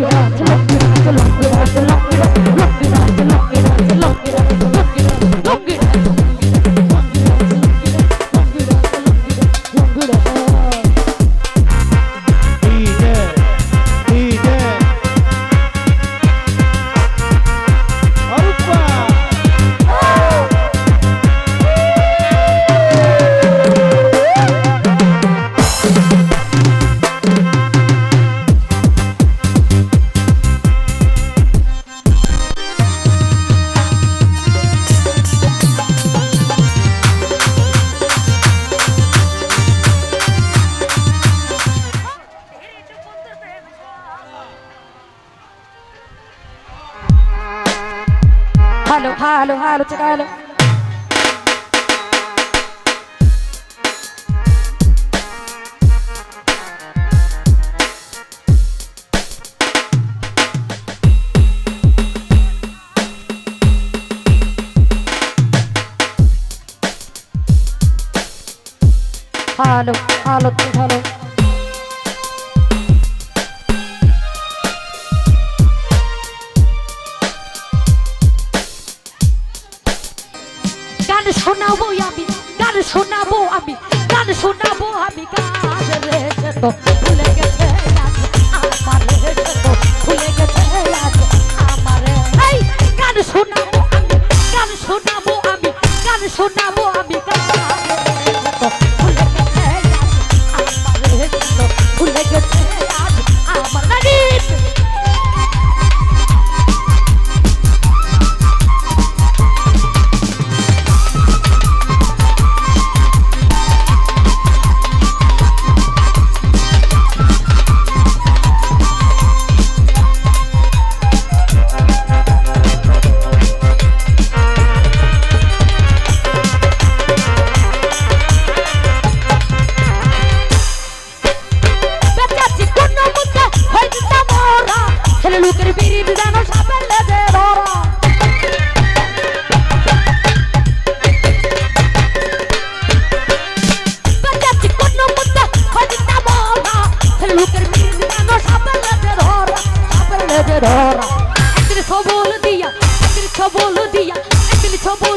Yeah. halu halu chakalu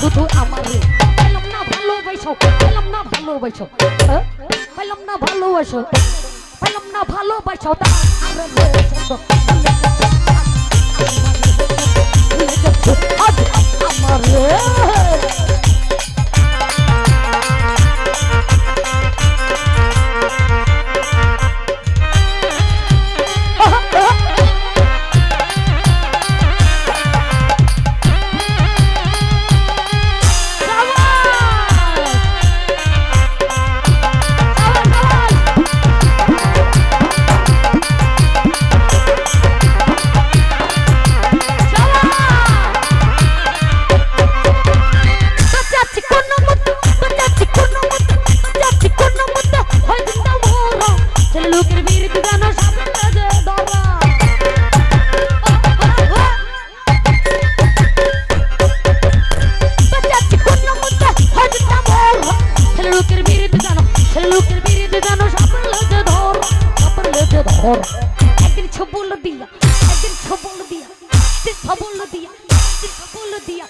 শুধু আমারে পেলাম না ভালোবাসো, পেলাম না ভালোবাসো। হ্যাঁ? পেলাম না ভালোবাসো, পেলাম না ভালোবাসো। তা আমার ছবল দিয়া সবল দিয়া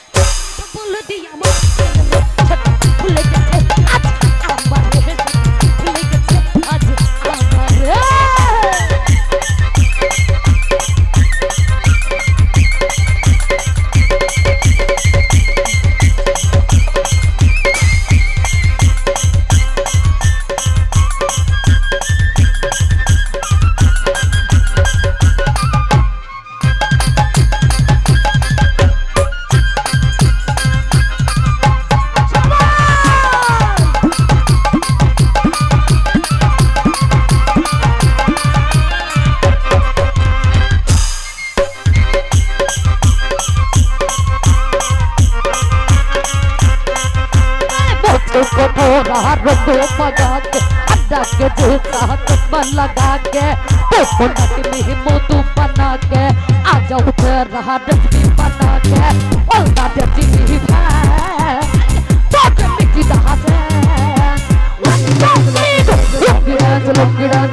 चश्मा लगा के कोकोनट में मोटू बना के आ जाओ रहा रेसिपी बना के ओल्दा रजनी भी है तो मिट्टी दहा से Look at